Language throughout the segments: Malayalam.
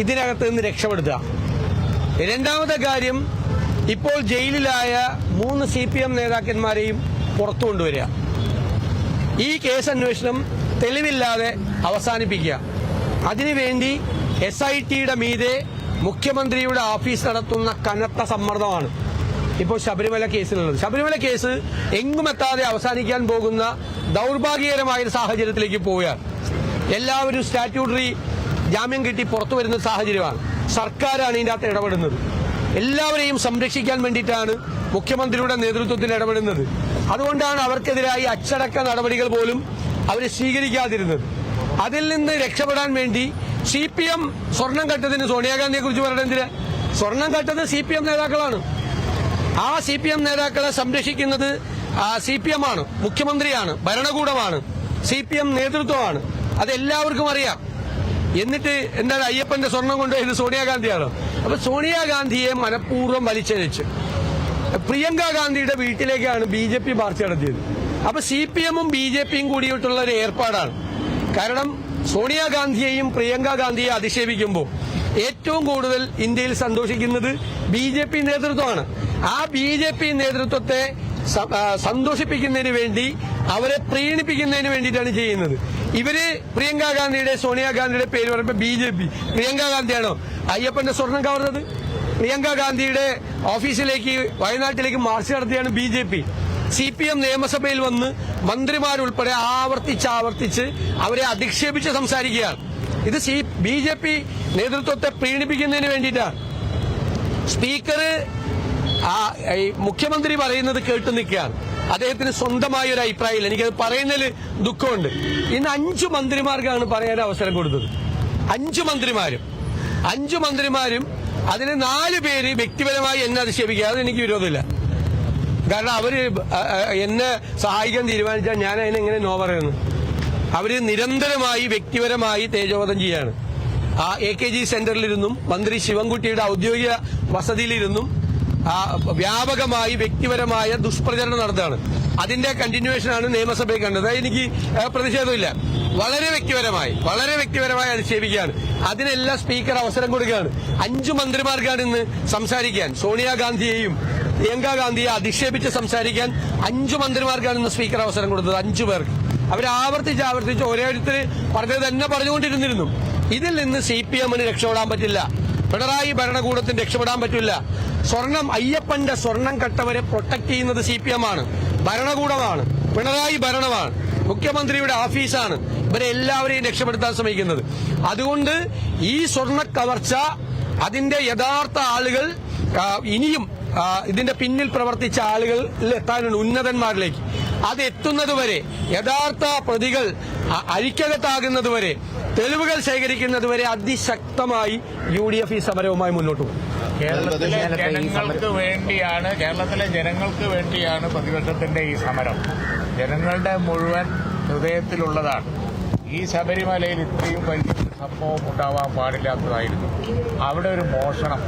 ഇതിനകത്ത് നിന്ന് രക്ഷപ്പെടുത്തുക. രണ്ടാമത്തെ കാര്യം ഇപ്പോൾ ജയിലിലായ മൂന്ന് സി പി എം നേതാക്കന്മാരെയും പുറത്തു കൊണ്ടുവരിക. ഈ കേസ് അന്വേഷണം തെളിവില്ലാതെ അവസാനിപ്പിക്കുക. അതിനുവേണ്ടി എസ് ഐ ടിയുടെ മീതെ മുഖ്യമന്ത്രിയുടെ ഓഫീസ് നടത്തുന്ന കനത്ത സമ്മർദ്ദമാണ് ഇപ്പോൾ ശബരിമല കേസിലുള്ളത്. ശബരിമല കേസ് എങ്ങും എത്താതെ അവസാനിക്കാൻ പോകുന്ന ദൗർഭാഗ്യകരമായ ഒരു സാഹചര്യത്തിലേക്ക് പോവുകയാണ്. എല്ലാവരും സ്റ്റാറ്റ്യൂട്ടറി ജാമ്യം കിട്ടി പുറത്തു വരുന്ന സാഹചര്യമാണ്. സർക്കാരാണ് ഇതിന്റെ അകത്ത് ഇടപെടുന്നത്. എല്ലാവരെയും സംരക്ഷിക്കാൻ വേണ്ടിയിട്ടാണ് മുഖ്യമന്ത്രിയുടെ നേതൃത്വത്തിൽ ഇടപെടുന്നത്. അതുകൊണ്ടാണ് അവർക്കെതിരായി അച്ചടക്ക നടപടികൾ പോലും അവർ സ്വീകരിക്കാതിരുന്നത്. അതിൽ നിന്ന് രക്ഷപ്പെടാൻ വേണ്ടി സി പി എം സ്വർണം കട്ടതിന് സോണിയാഗാന്ധിയെ കുറിച്ച് പറയേണ്ടതിന് സ്വർണം കട്ടത് സി പി എം നേതാക്കളാണ്. ആ സി പി എം നേതാക്കളെ സംരക്ഷിക്കുന്നത് സി പി എം ആണ് മുഖ്യമന്ത്രിയാണ് ഭരണകൂടമാണ് സി പി എം നേതൃത്വമാണ്. അതെല്ലാവർക്കും അറിയാം. എന്നിട്ട് എന്താണ് അയ്യപ്പന്റെ സ്വർണം കൊണ്ടുപോയത് സോണിയാഗാന്ധിയാണോ? അപ്പൊ സോണിയാഗാന്ധിയെ മനഃപൂർവം വലിച്ചഴിച്ച്. പ്രിയങ്ക ഗാന്ധിയുടെ വീട്ടിലേക്കാണ് ബി ജെ പി മാർച്ച് നടത്തിയത്. അപ്പൊ സി പി എമ്മും ബി ജെ പിയും കൂടിയിട്ടുള്ള ഒരു ഏർപ്പാടാണ്. കാരണം സോണിയാഗാന്ധിയെയും പ്രിയങ്ക ഗാന്ധിയെ അധിക്ഷേപിക്കുമ്പോൾ ഏറ്റവും കൂടുതൽ ഇന്ത്യയിൽ സന്തോഷിക്കുന്നത് ബി ജെ പി നേതൃത്വമാണ്. ആ ബി ജെ പി നേതൃത്വത്തെ സന്തോഷിപ്പിക്കുന്നതിന് വേണ്ടി അവരെ പ്രീണിപ്പിക്കുന്നതിന് വേണ്ടിയിട്ടാണ് ചെയ്യുന്നത്. ഇവർ പ്രിയങ്ക ഗാന്ധിയുടെ സോണിയാഗാന്ധിയുടെ പേര് പറയുമ്പോൾ ബി ജെ പി. പ്രിയങ്ക ഗാന്ധിയാണോ? അയ്യപ്പന്റെ സ്വർണം കവർന്നത്? പ്രിയങ്ക ഗാന്ധിയുടെ ഓഫീസിലേക്ക് വയനാട്ടിലേക്ക് മാർച്ച് നടത്തിയാണ് B J P. C P M നിയമസഭയിൽ വന്ന് മന്ത്രിമാരുൾപ്പെടെ ആവർത്തിച്ച് ആവർത്തിച്ച് അവരെ അധിക്ഷേപിച്ച് സംസാരിക്കുകയാണ്. ഇത് സി ബി ജെ പി നേതൃത്വത്തെ പ്രീണിപ്പിക്കുന്നതിന് വേണ്ടിയിട്ടാണ്. സ്പീക്കർ മുഖ്യമന്ത്രി പറയുന്നത് കേട്ടു നിൽക്കുകയാണ്. അദ്ദേഹത്തിന് സ്വന്തമായ ഒരു അഭിപ്രായമില്ല. എനിക്കത് പറയുന്നതിൽ ദുഃഖമുണ്ട്. ഇന്ന് അഞ്ചു മന്ത്രിമാർക്കാണ് പറയാൻ അവസരം കൊടുത്തത്. അഞ്ചു മന്ത്രിമാരും. അഞ്ചു മന്ത്രിമാരും അതിൽ നാല് പേര് വ്യക്തിപരമായി എന്നെ അധിക്ഷേപിക്കുക. അത് എനിക്ക് വിരോധമില്ല. കാരണം അവർ എന്നെ സഹായിക്കാൻ തീരുമാനിച്ചാൽ ഞാൻ അതിനെ എങ്ങനെ നോ പറയുന്നു? അവർ നിരന്തരമായി വ്യക്തിപരമായി തേജോവധം ചെയ്യാണ്. ആ എ കെ ജി സെന്ററിലിരുന്നും മന്ത്രി ശിവൻകുട്ടിയുടെ ഔദ്യോഗിക വസതിയിലിരുന്നും വ്യാപകമായി വ്യക്തിപരമായ ദുഷ്പ്രചരണം നടന്നതാണ്. അതിന്റെ കണ്ടിന്യൂവേഷനാണ് നിയമസഭയിൽ കണ്ടത്. എനിക്ക് പ്രതിഷേധമില്ല. വളരെ വ്യക്തിപരമായി വളരെ വ്യക്തിപരമായി അധിക്ഷേപിക്കുകയാണ്. അതിനെല്ലാം സ്പീക്കർ അവസരം കൊടുക്കുകയാണ്. അഞ്ചു മന്ത്രിമാർക്കാണ് ഇന്ന് സംസാരിക്കാൻ. സോണിയാഗാന്ധിയെയും പ്രിയങ്ക ഗാന്ധിയെ അധിക്ഷേപിച്ച് സംസാരിക്കാൻ അഞ്ചു മന്ത്രിമാർക്കാണ് ഇന്ന് സ്പീക്കർ അവസരം കൊടുത്തത്. അഞ്ചു പേർക്ക്. അവർ ആവർത്തിച്ച് ആവർത്തിച്ച് ഓരോരുത്തർ പറഞ്ഞത് തന്നെ പറഞ്ഞുകൊണ്ടിരുന്നിരുന്നു. ഇതിൽ നിന്ന് സി പി എമ്മിന് രക്ഷപ്പെടാൻ പറ്റില്ല. പിണറായി ഭരണകൂടത്തിന് രക്ഷപ്പെടാൻ പറ്റില്ല. സ്വർണം അയ്യപ്പന്റെ സ്വർണം കട്ടവരെ പ്രൊട്ടക്ട് ചെയ്യുന്നത് സി പി എം ആണ്. ഭരണകൂടമാണ്. പിണറായി ഭരണമാണ്. മുഖ്യമന്ത്രിയുടെ ഓഫീസാണ് ഇവരെ എല്ലാവരെയും രക്ഷപ്പെടുത്താൻ ശ്രമിക്കുന്നത്. അതുകൊണ്ട് ഈ സ്വർണ കവർച്ച അതിന്റെ യഥാർത്ഥ ആളുകൾ ഇനിയും ഇതിന്റെ പിന്നിൽ പ്രവർത്തിച്ച ആളുകളിൽ എത്താനുണ്ട് ഉന്നതന്മാരിലേക്ക്. അത് എത്തുന്നതുവരെ യഥാർത്ഥ പ്രതികൾ അരിക്കകത്താകുന്നതുവരെ തെളിവുകൾ ശേഖരിക്കുന്നതുവരെ അതിശക്തമായി യു ഡി എഫ് ഈ സമരവുമായി മുന്നോട്ട് പോകും. കേരളത്തിലെ ജനങ്ങൾക്ക് വേണ്ടിയാണ് കേരളത്തിലെ ജനങ്ങൾക്ക് വേണ്ടിയാണ് പ്രതിപക്ഷത്തിന്റെ ഈ സമരം. ജനങ്ങളുടെ മുഴുവൻ ഹൃദയത്തിലുള്ളതാണ്. ഈ ശബരിമലയിൽ ഇത്രയും വലിയ സംഭവം ഉണ്ടാവാൻ പാടില്ലാത്തതായിരുന്നു. അവിടെ ഒരു മോഷണം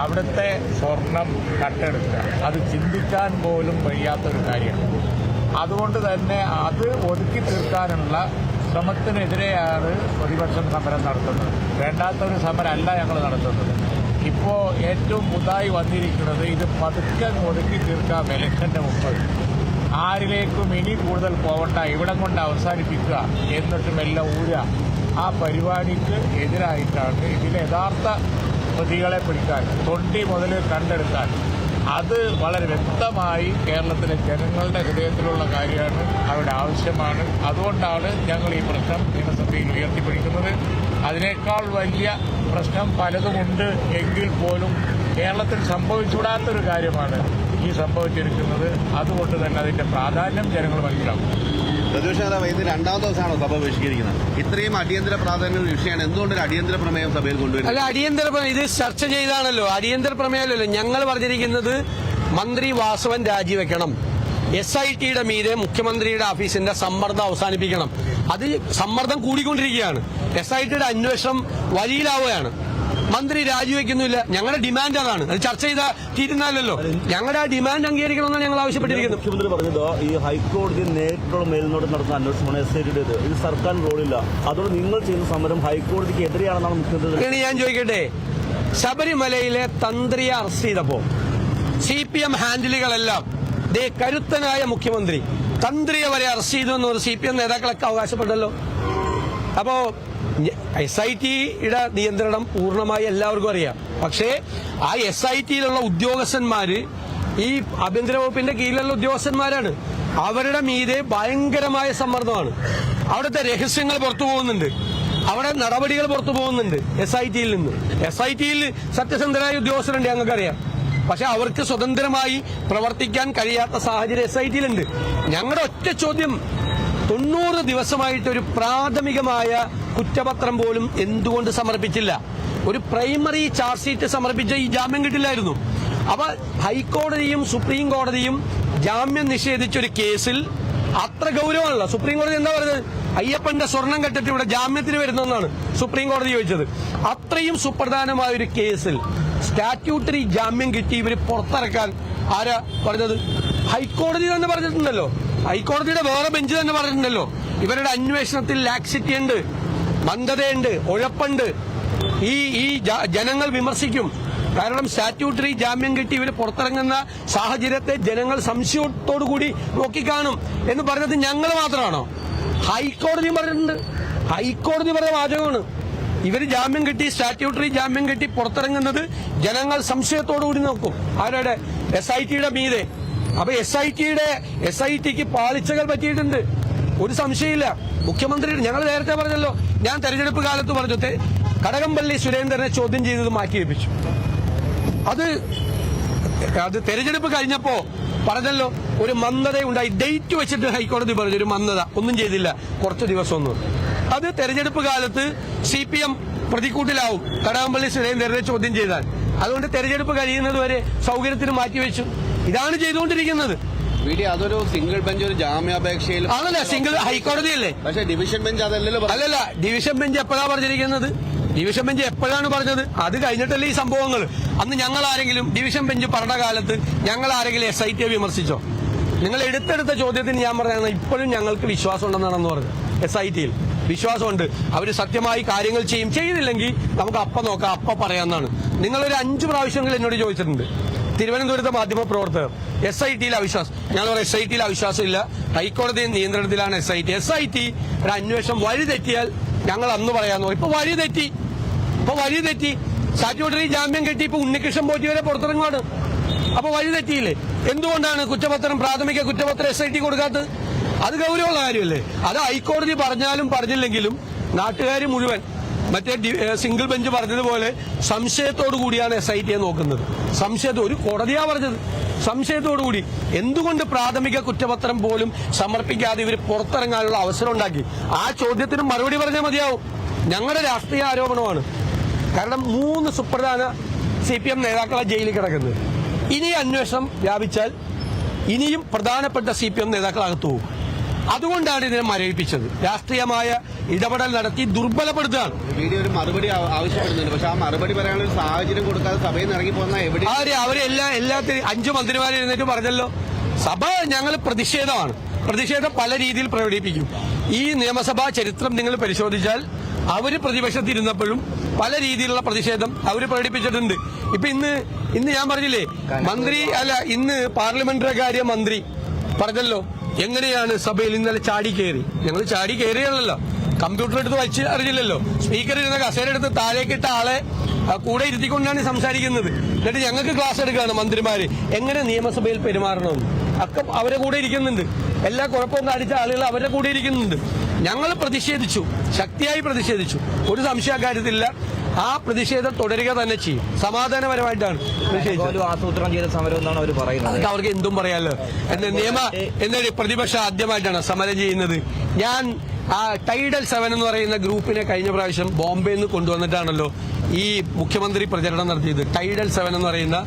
അവിടുത്തെ സ്വർണം കട്ടെടുക്കുക. അത് ചിന്തിക്കാൻ പോലും വയ്യാത്തൊരു കാര്യമാണ്. അതുകൊണ്ട് തന്നെ അത് ഒതുക്കി തീർക്കാനുള്ള ശ്രമത്തിനെതിരെയാണ് പ്രതിപക്ഷം സമരം നടത്തുന്നത്. വേണ്ടാത്തൊരു സമരമല്ല ഞങ്ങൾ നടത്തുന്നത്. ഇപ്പോൾ ഏറ്റവും പുതുതായി വന്നിരിക്കുന്നത് ഇത് പതുക്കെ ഒതുക്കി തീർക്കാം ഇലക്ഷന്റെ മുമ്പ്. ആരിലേക്കും ഇനി കൂടുതൽ പോകണ്ട ഇവിടം കൊണ്ട് അവസാനിപ്പിക്കുക എന്നിട്ടും എല്ലാം ഊരുക ആ പരിപാടിക്ക് എതിരായിട്ടാണ് ഇതിലെ യഥാർത്ഥ പ്രതികളെ പിടിക്കാൻ തൊണ്ടി മുതൽ കണ്ടെടുക്കാൻ അത് വളരെ വ്യക്തമായി കേരളത്തിലെ ജനങ്ങളുടെ ഹൃദയത്തിലുള്ള കാര്യമാണ് അവരുടെ ആവശ്യമാണ്. അതുകൊണ്ടാണ് ഞങ്ങൾ ഈ പ്രശ്നം നിയമസഭയിൽ ഉയർത്തിപ്പിടിക്കുന്നത്. അതിനേക്കാൾ വലിയ പ്രശ്നം പലതുമുണ്ട് എങ്കിൽ പോലും കേരളത്തിൽ സംഭവിച്ചുകൂടാത്തൊരു കാര്യമാണ് ഈ സംഭവിച്ചിരിക്കുന്നത്. അതുകൊണ്ട് തന്നെ അതിന്റെ പ്രാധാന്യം ജനങ്ങൾ മനസ്സിലാക്കും. പ്രതിപക്ഷ നേതാവ് ഇന്ന് രണ്ടാം ദിവസമാണോ സഭ ബഹിഷ്കരിക്കുന്നത് ഇത്രയും അടിയന്തര പ്രാധാന്യമുള്ള വിഷയമാണ്. എന്തുകൊണ്ട് ഒരു അടിയന്തര പ്രമേയം സഭയിൽ കൊണ്ടുവരുന്നത്? അല്ല അടിയന്തര പ്രമേയം ഇത് ചർച്ച ചെയ്താണല്ലോ. അടിയന്തര പ്രമേയമല്ലല്ലോ. ഞങ്ങൾ പറഞ്ഞിരിക്കുന്നത് മന്ത്രി വാസവൻ രാജിവെക്കണം. എസ് ഐ ടിയുടെ മീതെ മുഖ്യമന്ത്രിയുടെ ഓഫീസിന്റെ സമ്മർദ്ദം അവസാനിപ്പിക്കണം. അത് സമ്മർദ്ദം കൂടിക്കൊണ്ടിരിക്കുകയാണ്. എസ് ഐ ടിയുടെ അന്വേഷണം വഴിയിലാവുകയാണ്. മന്ത്രി രാജിവെക്കുന്നില്ല. ഞങ്ങളുടെ ഡിമാൻഡ് അതാണ്. അത് ചർച്ച ചെയ്ത തീരുന്നാലല്ലോ ഞങ്ങളുടെ ആ ഡിമാൻഡ് അംഗീകരിക്കണമെന്നാണ് ഞങ്ങൾ ആവശ്യപ്പെട്ടിരിക്കുന്നു മുഖ്യമന്ത്രി പറഞ്ഞത് ഈ ഹൈക്കോടതി നേരിട്ടുള്ള മേൽനോട്ടം നടത്തുന്ന അന്വേഷണമാണ് എസ് ഐ ടിയുടേത് ഇത് സർക്കാർ റോളില്ല. അതുകൊണ്ട് നിങ്ങൾ ചെയ്യുന്ന സമരം ഹൈക്കോടതിക്ക് എതിരെയാണെന്നാണ് മുഖ്യമന്ത്രി ഞാൻ ചോദിക്കട്ടെ? ശബരിമലയിലെ തന്ത്രിയെ അറസ്റ്റ് ചെയ്തപ്പോ സി പി എം ഹാൻഡിലുകളെല്ലാം ദേ കരുത്തനായ മുഖ്യമന്ത്രി തന്ത്രിയെ വരെ അറസ്റ്റ് ചെയ്തു എന്ന് സി പി എം നേതാക്കളൊക്കെ അവകാശപ്പെട്ടല്ലോ. അപ്പോ എസ് ഐ ടിയുടെ നിയന്ത്രണം പൂർണമായി എല്ലാവർക്കും അറിയാം. പക്ഷേ ആ എസ് ഐ ടിയിലുള്ള ഉദ്യോഗസ്ഥന്മാര് ഈ ആഭ്യന്തര വകുപ്പിന്റെ കീഴിലുള്ള ഉദ്യോഗസ്ഥന്മാരാണ്. അവരുടെ മീതെ ഭയങ്കരമായ സമ്മർദ്ദമാണ്. അവിടുത്തെ രഹസ്യങ്ങൾ പുറത്തു പോകുന്നുണ്ട്. അവിടെ നടപടികൾ പുറത്തു പോകുന്നുണ്ട് എസ് ഐ ടിയിൽ നിന്ന്. എസ് ഐ ടിയിൽ സത്യസന്ധരായ ഉദ്യോഗസ്ഥരുണ്ട് ഞങ്ങൾക്കറിയാം. പക്ഷെ അവർക്ക് സ്വതന്ത്രമായി പ്രവർത്തിക്കാൻ കഴിയാത്ത സാഹചര്യം എസ് ഐ ടിയിലുണ്ട് ഞങ്ങളുടെ ഒറ്റ ചോദ്യം തൊണ്ണൂറ് ദിവസമായിട്ട് ഒരു പ്രാഥമികമായ കുറ്റപത്രം പോലും എന്തുകൊണ്ട് സമർപ്പിച്ചില്ല? ഒരു പ്രൈമറി ചാർജ് ഷീറ്റ് സമർപ്പിച്ച ഈ ജാമ്യം കിട്ടില്ലായിരുന്നു. അപ്പൊ ഹൈക്കോടതിയും സുപ്രീം കോടതിയും ജാമ്യം നിഷേധിച്ച ഒരു കേസിൽ അത്ര ഗൗരവമല്ല സുപ്രീം കോടതി എന്താ പറയുന്നത്? അയ്യപ്പന്റെ സ്വർണം കെട്ടിട്ട് ഇവിടെ ജാമ്യത്തിന് വരുന്നെന്നാണ് സുപ്രീം കോടതി ചോദിച്ചത്. അത്രയും സുപ്രധാനമായ ഒരു കേസിൽ സ്റ്റാറ്റ്യൂട്ടറി ജാമ്യം കിട്ടി ഇവർ പുറത്തിറക്കാൻ ആരാ പറഞ്ഞത്? ഹൈക്കോടതി തന്നെ പറഞ്ഞിട്ടുണ്ടല്ലോ. ഹൈക്കോടതിയുടെ വേറെ ബെഞ്ച് തന്നെ പറഞ്ഞിട്ടുണ്ടല്ലോ. ഇവരുടെ അന്വേഷണത്തിൽ ലാക്സിറ്റി ഉണ്ട്. മന്ദതയുണ്ട് ഉഴപ്പുണ്ട്. ഈ ഈ ജനങ്ങൾ വിമർശിക്കും. കാരണം സ്റ്റാറ്റ്യൂട്ടറി ജാമ്യം കിട്ടി ഇവർ പുറത്തിറങ്ങുന്ന സാഹചര്യത്തെ ജനങ്ങൾ സംശയത്തോടു കൂടി നോക്കിക്കാണും എന്ന് പറഞ്ഞത് ഞങ്ങൾ മാത്രമാണോ ഹൈക്കോടതി പറഞ്ഞിട്ടുണ്ട്. ഹൈക്കോടതി പറഞ്ഞ വാചകമാണ്. ഇവർ ജാമ്യം കിട്ടി സ്റ്റാറ്റ്യൂട്ടറി ജാമ്യം കിട്ടി പുറത്തിറങ്ങുന്നത് ജനങ്ങൾ സംശയത്തോടു കൂടി നോക്കും. ആരുടെ? എസ് ഐ ടിയുടെ മീതെ. അപ്പൊ എസ് ഐ ടിയുടെ എസ് ഐ ടിക്ക് പാളിച്ചകൾ പറ്റിയിട്ടുണ്ട്. ഒരു സംശയമില്ല. മുഖ്യമന്ത്രി ഞങ്ങൾ നേരത്തെ പറഞ്ഞല്ലോ. ഞാൻ തെരഞ്ഞെടുപ്പ് കാലത്ത് പറഞ്ഞു കടകംപള്ളി സുരേന്ദ്രനെ ചോദ്യം ചെയ്തത് മാറ്റിവെപ്പിച്ചു അത് അത് തെരഞ്ഞെടുപ്പ് കഴിഞ്ഞപ്പോ പറഞ്ഞല്ലോ ഒരു മന്ദത ഉണ്ടായി. ഡേറ്റ് വെച്ചിട്ട് ഹൈക്കോടതി പറഞ്ഞു ഒരു മന്ദത. ഒന്നും ചെയ്തില്ല. കുറച്ച് ദിവസം ഒന്നും അത് തെരഞ്ഞെടുപ്പ് കാലത്ത് സി പി എം പ്രതിക്കൂട്ടിലാവും കടകംപള്ളി സുരേന്ദ്രനെ ചോദ്യം ചെയ്താൽ. അതുകൊണ്ട് തെരഞ്ഞെടുപ്പ് കഴിയുന്നത് വരെ സൗകര്യത്തിന് മാറ്റിവെച്ചു ഇതാണ് ചെയ്തുകൊണ്ടിരിക്കുന്നത്. അതൊരു സിംഗിൾ ബെഞ്ച് ഒരു ജാമ്യാപേക്ഷയിൽ അതല്ല സിംഗിൾ ഹൈക്കോടതിയല്ലേ? പക്ഷേ ഡിവിഷൻ ബെഞ്ച് അതല്ലല്ലോ അല്ലല്ല ഡിവിഷൻ ബെഞ്ച് എപ്പോഴാ പറഞ്ഞിരിക്കുന്നത്? ഡിവിഷൻ ബെഞ്ച് എപ്പോഴാണ് പറഞ്ഞത്? അത് കഴിഞ്ഞിട്ടല്ലേ ഈ സംഭവങ്ങൾ. അന്ന് ഞങ്ങൾ ആരെങ്കിലും ഡിവിഷൻ ബെഞ്ച് പറഞ്ഞ കാലത്ത് ഞങ്ങൾ ആരെങ്കിലും എസ് ഐ ടിയെ വിമർശിച്ചോ? നിങ്ങൾ എടുത്തെടുത്ത ചോദ്യത്തിന് ഞാൻ പറയുന്നത് ഇപ്പോഴും ഞങ്ങൾക്ക് വിശ്വാസം ഉണ്ടെന്നാണെന്ന് പറഞ്ഞു എസ് ഐ ടിയിൽ വിശ്വാസമുണ്ട്. അവർ സത്യമായി കാര്യങ്ങൾ ചെയ്യും. ചെയ്തില്ലെങ്കിൽ നമുക്ക് അപ്പ നോക്കാം അപ്പ പറയാമെന്നാണ്. നിങ്ങളൊരു അഞ്ച് പ്രാവശ്യങ്ങൾ എന്നോട് ചോദിച്ചിട്ടുണ്ട്. തിരുവനന്തപുരത്തെ മാധ്യമ പ്രവർത്തകർ എസ് ഐ ടിയിൽ അവിശ്വാസം. ഞാൻ പറയാം എസ് ഐ ടിയിൽ അവിശ്വാസമില്ല ഹൈക്കോടതി നിയന്ത്രണത്തിലാണ് S I T S I T ഒരു അന്വേഷണം വഴി തെറ്റിയാൽ ഞങ്ങൾ അന്ന് പറയാന്ന് പറയും. ഇപ്പൊ വഴി തെറ്റി. ഇപ്പൊ വഴി തെറ്റി. സ്റ്റാറ്റ്യൂട്ടറി ജാമ്യം കെട്ടി ഇപ്പൊ ഉണ്ണികൃഷ്ണൻ പോറ്റി വരെ പുറത്തിറങ്ങുവാണ്. അപ്പൊ വഴി തെറ്റിയില്ലേ? എന്തുകൊണ്ടാണ് കുറ്റപത്രം പ്രാഥമിക കുറ്റപത്രം എസ് ഐ ടി കൊടുക്കാത്തത്? അത് ഗൗരവമുള്ള കാര്യമല്ലേ? അത് ഹൈക്കോടതി പറഞ്ഞാലും പറഞ്ഞില്ലെങ്കിലും നാട്ടുകാർ മുഴുവൻ മറ്റേ സിംഗിൾ ബെഞ്ച് പറഞ്ഞതുപോലെ സംശയത്തോടു കൂടിയാണ് എസ് ഐ ടിയെ നോക്കുന്നത്. സംശയത്തോ ഒരു കോടതിയാ പറഞ്ഞത്. സംശയത്തോടു കൂടി എന്തുകൊണ്ട് പ്രാഥമിക കുറ്റപത്രം പോലും സമർപ്പിക്കാതെ ഇവർ പുറത്തിറങ്ങാനുള്ള അവസരം ഉണ്ടാക്കി ആ ചോദ്യത്തിന് മറുപടി പറഞ്ഞാൽ മതിയാവും. ഞങ്ങളുടെ രാഷ്ട്രീയ ആരോപണമാണ്. കാരണം മൂന്ന് സുപ്രധാന സി പി എം നേതാക്കളെ ജയിലിൽ കിടക്കുന്നത്. ഇനി അന്വേഷണം വ്യാപിച്ചാൽ ഇനിയും പ്രധാനപ്പെട്ട സി പി എം നേതാക്കൾ അകത്തു പോകും. അതുകൊണ്ടാണ് ഇതിനെ മരവിപ്പിച്ചത്. രാഷ്ട്രീയമായ ഇടപെടൽ നടത്തി ദുർബലപ്പെടുത്തുകയാണ്. ഒരു മറുപടി ആവശ്യപ്പെടുന്നുണ്ട്. പക്ഷെ ആ മറുപടി പറയാനുള്ള ഒരു സാഹചര്യം കൊടുക്കാതെ സഭയിൽ നിന്ന് ഇറങ്ങി പോകുന്ന എവിടെ ആര് അവരെ എല്ലാ എല്ലാത്തിനും അഞ്ചു മന്ത്രിമാരെ എഴുന്നേറ്റ് പറഞ്ഞല്ലോ? സഭ ഞങ്ങൾ പ്രതിഷേധമാണ്. പ്രതിഷേധം പല രീതിയിൽ പ്രകടിപ്പിക്കും. ഈ നിയമസഭാ ചരിത്രം നിങ്ങൾ പരിശോധിച്ചാൽ അവർ പ്രതിപക്ഷത്തിരുന്നപ്പോഴും പല രീതിയിലുള്ള പ്രതിഷേധം അവർ പ്രകടിപ്പിച്ചിട്ടുണ്ട്. ഇപ്പൊ ഇന്ന് ഇന്ന് ഞാൻ പറഞ്ഞില്ലേ മന്ത്രി അല്ല ഇന്ന് പാർലമെന്ററി കാര്യ മന്ത്രി പറഞ്ഞല്ലോ? എങ്ങനെയാണ് സഭയിൽ ഇന്നലെ ചാടി കയറി? ഞങ്ങൾ ചാടി കയറിയല്ലോ കമ്പ്യൂട്ടർ എടുത്ത് വച്ച് അറിയില്ലല്ലോ സ്പീക്കർ ഇരുന്ന കസേര എടുത്ത് താഴേക്കിട്ട ആളെ കൂടെ ഇരുത്തിക്കൊണ്ടാണ് സംസാരിക്കുന്നത്. എന്നിട്ട് ഞങ്ങൾക്ക് ക്ലാസ് എടുക്കുകയാണ് മന്ത്രിമാര്. എങ്ങനെ നിയമസഭയിൽ പെരുമാറണമെന്ന് അക്കം അവരെ കൂടെ ഇരിക്കുന്നുണ്ട്. എല്ലാ കുഴപ്പവും കാണിച്ച ആളുകൾ അവരുടെ കൂടെ ഇരിക്കുന്നുണ്ട്. ഞങ്ങൾ പ്രതിഷേധിച്ചു. ശക്തിയായി പ്രതിഷേധിച്ചു. ഒരു സംശയ കാര്യത്തില്ല ആ പ്രതിഷേധം തുടരുക തന്നെ ചെയ്യും. സമാധാനപരമായിട്ടാണ് ആസൂത്രണം ചെയ്ത സമരം എന്നാണ് അവർ പറയുന്നത്. അവർക്ക് എന്തും പറയാലോ. എന്ന നിയമ എന്നൊരു പ്രതിപക്ഷം ആദ്യമായിട്ടാണ് സമരം ചെയ്യുന്നത്. ഞാൻ ആ ടൈഡൽ സെവൻ എന്ന് പറയുന്ന ഗ്രൂപ്പിനെ കഴിഞ്ഞ പ്രാവശ്യം ബോംബെയിൽ നിന്ന് കൊണ്ടുവന്നിട്ടാണല്ലോ ഈ മുഖ്യമന്ത്രി പ്രചരണം നടത്തിയത്. ടൈഡൽ സെവൻ എന്ന് പറയുന്ന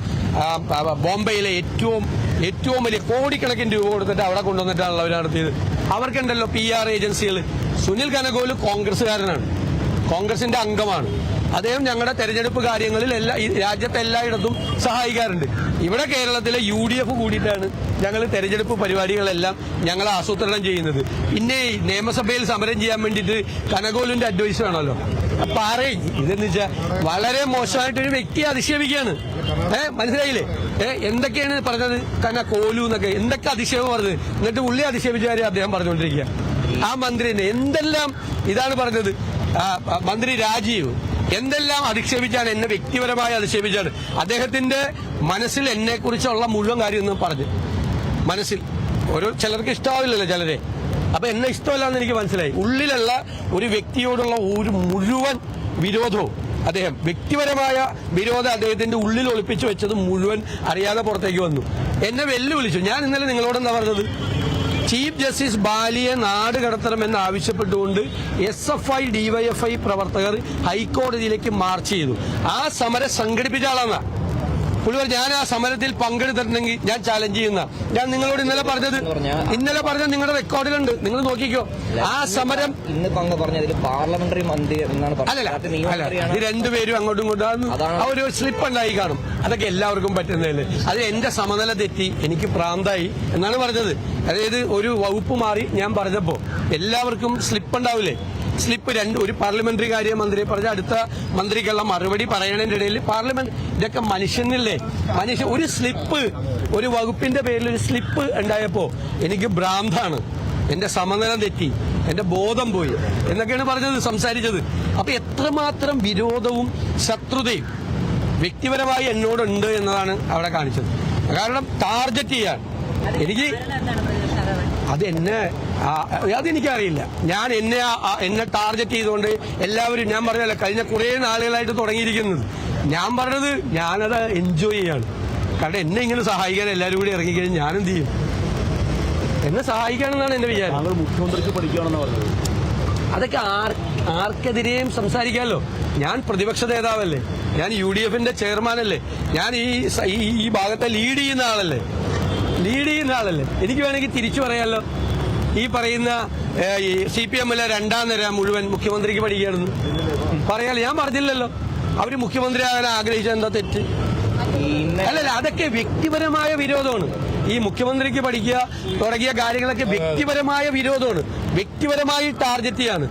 ബോംബെയിലെ ഏറ്റവും ഏറ്റവും വലിയ കോടിക്കണക്കിന് രൂപ കൊടുത്തിട്ട് അവിടെ കൊണ്ടുവന്നിട്ടാണല്ലോ അവർ നടത്തിയത്. അവർക്കുണ്ടല്ലോ പി ആർ ഏജൻസികൾ സുനിൽ കനകോൽ കോൺഗ്രസ്സുകാരനാണ്. കോൺഗ്രസിന്റെ അംഗമാണ്. അദ്ദേഹം ഞങ്ങളുടെ തെരഞ്ഞെടുപ്പ് കാര്യങ്ങളിൽ എല്ലാ രാജ്യത്തെ എല്ലായിടത്തും സഹായിക്കാറുണ്ട്. ഇവിടെ കേരളത്തിലെ യു ഡി എഫ് കൂടിയിട്ടാണ് ഞങ്ങൾ തെരഞ്ഞെടുപ്പ് പരിപാടികളെല്ലാം ഞങ്ങൾ ആസൂത്രണം ചെയ്യുന്നത്. പിന്നെ നിയമസഭയിൽ സമരം ചെയ്യാൻ വേണ്ടിയിട്ട് കനകോലിന്റെ അഡ്വൈസ് വേണമല്ലോ. പാറേ ഇതെന്ന് വെച്ചാൽ വളരെ മോശമായിട്ടൊരു വ്യക്തിയെ അധിക്ഷേപിക്കുകയാണ്. ഏഹ് മനസ്സിലായില്ലേ? ഏഹ് എന്തൊക്കെയാണ് പറഞ്ഞത്? കന കോലു എന്നൊക്കെ. എന്തൊക്കെ അധിക്ഷേപം പറഞ്ഞത്? എന്നിട്ട് ഉള്ളി അധിക്ഷേപിച്ച കാര്യം അദ്ദേഹം പറഞ്ഞുകൊണ്ടിരിക്കുക ആ മന്ത്രിനെ എന്തെല്ലാം ഇതാണ് പറഞ്ഞത്? മന്ത്രി രാജീവ് എന്തെല്ലാം അധിക്ഷേപിച്ചാണ് എന്നെ വ്യക്തിപരമായി അധിക്ഷേപിച്ചാണ്. അദ്ദേഹത്തിന്റെ മനസ്സിൽ എന്നെ കുറിച്ചുള്ള മുഴുവൻ കാര്യം പറഞ്ഞു. മനസ്സിൽ. ഓരോ ചിലർക്ക് ഇഷ്ടാവില്ലല്ലോ ചിലരെ. അപ്പൊ എന്നെ ഇഷ്ടമല്ലാന്ന് എനിക്ക് മനസ്സിലായി. ഉള്ളിലുള്ള ഒരു വ്യക്തിയോടുള്ള ഒരു മുഴുവൻ വിരോധവും അദ്ദേഹം വ്യക്തിപരമായ വിരോധം അദ്ദേഹത്തിന്റെ ഉള്ളിൽ ഒളിപ്പിച്ചു വെച്ചത് മുഴുവൻ അറിയാതെ പുറത്തേക്ക് വന്നു. എന്നെ വെല്ലുവിളിച്ചു. ഞാൻ ഇന്നലെ നിങ്ങളോട് എന്താ പറഞ്ഞത്? ചീഫ് ജസ്റ്റിസ് ബാലിയെ നാട് കടത്തണമെന്ന് ആവശ്യപ്പെട്ടുകൊണ്ട് എസ് എഫ് ഐ ഡിവൈഎഫ്ഐ പ്രവർത്തകർ ഹൈക്കോടതിയിലേക്ക് മാർച്ച് ചെയ്തു. ആ സമരം സംഘടിപ്പിച്ച ആളാണ് പുള്ളിവർ ഞാൻ ആ സമരത്തിൽ പങ്കെടുത്തിട്ടുണ്ടെങ്കിൽ ഞാൻ ചാലഞ്ച് ചെയ്യുന്ന. ഞാൻ നിങ്ങളോട് ഇന്നലെ പറഞ്ഞത് ഇന്നലെ പറഞ്ഞത് നിങ്ങളുടെ റെക്കോർഡിലുണ്ട്. നിങ്ങൾ നോക്കിക്കോ. ആ സമരം ഇന്ന് പങ്ക് പറഞ്ഞതിൽ പാർലമെന്ററി മന്ത്രി എന്നാണ് അല്ലല്ല രണ്ടുപേരും അങ്ങോട്ടും ഇങ്ങോട്ടും ആ ഒരു സ്ലിപ്പ് ഉണ്ടായി കാണും. അതൊക്കെ എല്ലാവർക്കും പറ്റുന്നതല്ലേ? അത് എന്റെ സമനില തെറ്റി എനിക്ക് പ്രാന്തായി എന്നാണ് പറഞ്ഞത്. അതായത് ഒരു വകുപ്പ് മാറി ഞാൻ പറഞ്ഞപ്പോ എല്ലാവർക്കും സ്ലിപ്പ് ഉണ്ടാവില്ലേ? സ്ലിപ്പ് രണ്ട് ഒരു പാർലമെന്ററി കാര്യ മന്ത്രി പറഞ്ഞ അടുത്ത മന്ത്രിക്കുള്ള മറുപടി പറയണതിന്റെ ഇടയിൽ പാർലമെന്റ് ഇതൊക്കെ മനുഷ്യനില്ലേ? മനുഷ്യ ഒരു സ്ലിപ്പ് ഒരു വകുപ്പിന്റെ പേരിൽ ഒരു സ്ലിപ്പ് ഉണ്ടായപ്പോ എനിക്ക് ഭ്രാന്താണ്. എന്റെ സമനിലം തെറ്റി. എന്റെ ബോധം പോയി. എന്നൊക്കെയാണ് പറഞ്ഞത് സംസാരിച്ചത്. അപ്പൊ എത്രമാത്രം വിരോധവും ശത്രുതയും വ്യക്തിപരമായി എന്നോടുണ്ട് എന്നതാണ് അവിടെ കാണിച്ചത്. കാരണം ടാർഗറ്റ് ചെയ്യാൻ. എനിക്ക് അത് എന്നെ അതെനിക്കറിയില്ല. ഞാൻ എന്നെ എന്നെ ടാർഗറ്റ് ചെയ്തുകൊണ്ട് എല്ലാവരും ഞാൻ പറഞ്ഞല്ലോ കഴിഞ്ഞ കുറേ നാളുകളായിട്ട് തുടങ്ങിയിരിക്കുന്നത്. ഞാൻ പറഞ്ഞത് ഞാനത് എൻജോയ് ചെയ്യാണ്. കാരണം എന്നെ ഇങ്ങനെ സഹായിക്കാൻ എല്ലാവരും കൂടി ഇറങ്ങിക്കഴിഞ്ഞാൽ ഞാനെന്ത് ചെയ്യും? എന്നെ സഹായിക്കാനെന്നാണ് എന്റെ വിചാരം. മുഖ്യമന്ത്രിക്ക് പഠിക്കുകയാണെന്ന് പറഞ്ഞത്. അതൊക്കെ ആർ ആർക്കെതിരെയും സംസാരിക്കാമല്ലോ. ഞാൻ പ്രതിപക്ഷ നേതാവല്ലേ? ഞാൻ യു ഡി എഫിന്റെ ചെയർമാനല്ലേ? ഞാൻ ഈ ഈ ഭാഗത്തെ ലീഡ് ചെയ്യുന്ന ആളല്ലേ? ലീഡ് ചെയ്യുന്ന ആളല്ലേ? എനിക്ക് വേണമെങ്കിൽ തിരിച്ചു പറയാമല്ലോ ഈ പറയുന്ന ഈ സി പി എമ്മിലെ രണ്ടാം നിര മുഴുവൻ മുഖ്യമന്ത്രിക്ക് പഠിക്കുകയാണെന്ന് പറയാലോ ഞാൻ പറഞ്ഞില്ലല്ലോ. അവർ മുഖ്യമന്ത്രിയാകാൻ ആഗ്രഹിച്ച എന്താ തെറ്റ്? അല്ലല്ല അതൊക്കെ വ്യക്തിപരമായ വിരോധമാണ്. ഈ മുഖ്യമന്ത്രിക്ക് പഠിക്കുക തുടങ്ങിയ കാര്യങ്ങളൊക്കെ വ്യക്തിപരമായ വിരോധമാണ്. വ്യക്തിപരമായി ടാർഗറ്റ് ചെയ്യാണ്.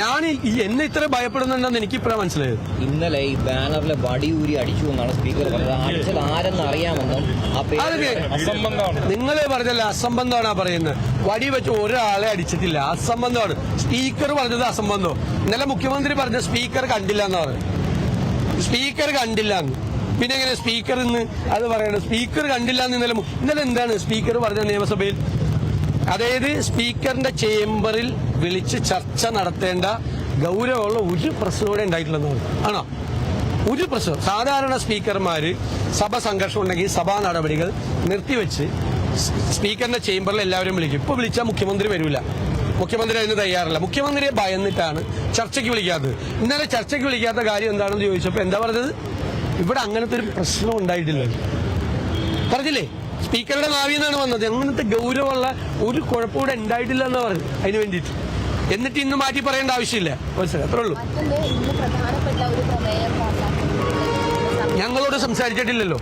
ഞാൻ എന്നെ ഇത്ര ഭയപ്പെടുന്നുണ്ടെന്ന് എനിക്ക് ഇപ്പഴാ മനസ്സിലായത്. ഇന്നലെ ഈ ബാനറിലെ വടി ഊരി അടിച്ചു എന്നാണ് സ്പീക്കർ പറഞ്ഞത്. അടിച്ചത് ആരെന്ന് അറിയാമെന്നും നിങ്ങൾ പറഞ്ഞല്ലോ അസംബന്ധമാണ് പറയുന്നത് വടി വെച്ച് ഒരാളെ അടിച്ചിട്ടില്ല. അസംബന്ധമാണ്. സ്പീക്കർ പറഞ്ഞത് അസംബന്ധം. ഇന്നലെ മുഖ്യമന്ത്രി പറഞ്ഞ സ്പീക്കർ കണ്ടില്ല എന്ന് പറഞ്ഞു സ്പീക്കർ കണ്ടില്ല എന്ന്. പിന്നെ എങ്ങനെ സ്പീക്കർ ഇന്ന് അത് പറയണം? സ്പീക്കർ കണ്ടില്ല എന്ന് ഇന്നലെ ഇന്നലെ എന്താണ് സ്പീക്കർ പറഞ്ഞ നിയമസഭയിൽ? അതായത് സ്പീക്കറിന്റെ ചേംബറിൽ വിളിച്ച് ചർച്ച നടത്തേണ്ട ഗൗരവമുള്ള ഒരു പ്രശ്നവും കൂടെ ഉണ്ടായിട്ടില്ലെന്നാണ് ആണോ? ഒരു പ്രശ്നം. സാധാരണ സ്പീക്കർമാര് സഭ സംഘർഷം ഉണ്ടെങ്കിൽ സഭാ നടപടികൾ നിർത്തിവെച്ച് സ്പീക്കറിന്റെ ചേംബറിൽ എല്ലാവരും വിളിക്കും. ഇപ്പൊ വിളിച്ചാൽ മുഖ്യമന്ത്രി വരില്ല മുഖ്യമന്ത്രി അതിന് തയ്യാറല്ല. മുഖ്യമന്ത്രിയെ ഭയന്നിട്ടാണ് ചർച്ചയ്ക്ക് വിളിക്കാത്തത്. ഇന്നലെ ചർച്ചയ്ക്ക് വിളിക്കാത്ത കാര്യം എന്താണെന്ന് ചോദിച്ചപ്പോൾ എന്താ പറഞ്ഞത്? ഇവിടെ അങ്ങനത്തെ ഒരു പ്രശ്നം ഉണ്ടായിട്ടില്ല പറഞ്ഞില്ലേ? സ്പീക്കറുടെ നാവിൽ നിന്നാണ് വന്നത്. അങ്ങനത്തെ ഗൗരവമുള്ള ഒരു കുഴപ്പമൂടെ ഉണ്ടായിട്ടില്ല എന്ന് പറഞ്ഞു അതിന് വേണ്ടിയിട്ട്. എന്നിട്ട് ഇന്ന് മാറ്റി പറയേണ്ട ആവശ്യമില്ല. മനസ്സിലായി? അത്രേ ഉള്ളൂ. മറ്റൊന്ന് പ്രധാനപ്പെട്ട ഒരു പ്രമേയം പാസാക്കി ഞങ്ങളോട് സംസാരിച്ചിട്ടില്ലല്ലോ.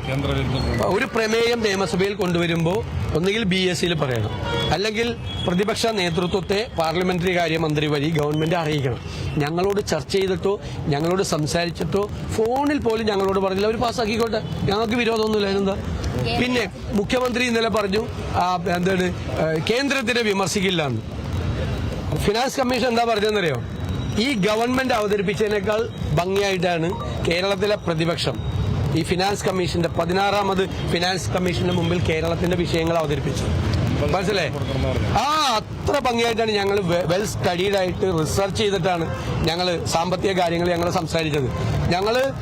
ഒരു പ്രമേയം നിയമസഭയിൽ കൊണ്ടുവരുമ്പോൾ ഒന്നുകിൽ ബി എസ് സിയിൽ പറയണം. അല്ലെങ്കിൽ പ്രതിപക്ഷ നേതൃത്വത്തെ പാർലമെന്ററി കാര്യമന്ത്രി വഴി ഗവൺമെന്റ് അറിയിക്കണം. ഞങ്ങളോട് ചർച്ച ചെയ്തിട്ടോ ഞങ്ങളോട് സംസാരിച്ചിട്ടോ ഫോണിൽ പോലും ഞങ്ങളോട് പറഞ്ഞില്ല. അവർ പാസ്സാക്കിക്കോട്ടെ. ഞങ്ങൾക്ക് വിരോധമൊന്നുമില്ല. എന്താ പിന്നെ മുഖ്യമന്ത്രി ഇന്നലെ പറഞ്ഞു എന്താണ് കേന്ദ്രത്തിനെ വിമർശിക്കില്ല എന്ന്. ഫിനാൻസ് കമ്മീഷൻ എന്താ പറഞ്ഞതെന്നറിയോ? ഈ ഗവൺമെന്റ് അവതരിപ്പിച്ചതിനേക്കാൾ ഭംഗിയായിട്ടാണ് കേരളത്തിലെ പ്രതിപക്ഷം ഈ ഫിനാൻസ് കമ്മീഷന്റെ പതിനാറാമത് ഫിനാൻസ് കമ്മീഷന്റെ മുമ്പിൽ കേരളത്തിന്റെ വിഷയങ്ങൾ അവതരിപ്പിച്ചു. മനസ്സിലായി? ആ അത്ര ഭംഗിയായിട്ടാണ് ഞങ്ങൾ വെൽ സ്റ്റഡീഡ് ആയിട്ട് റിസർച്ച് ചെയ്തിട്ടാണ് ഞങ്ങൾ സാമ്പത്തിക കാര്യങ്ങൾ ഞങ്ങൾ സംസാരിച്ചത്. ഞങ്ങൾ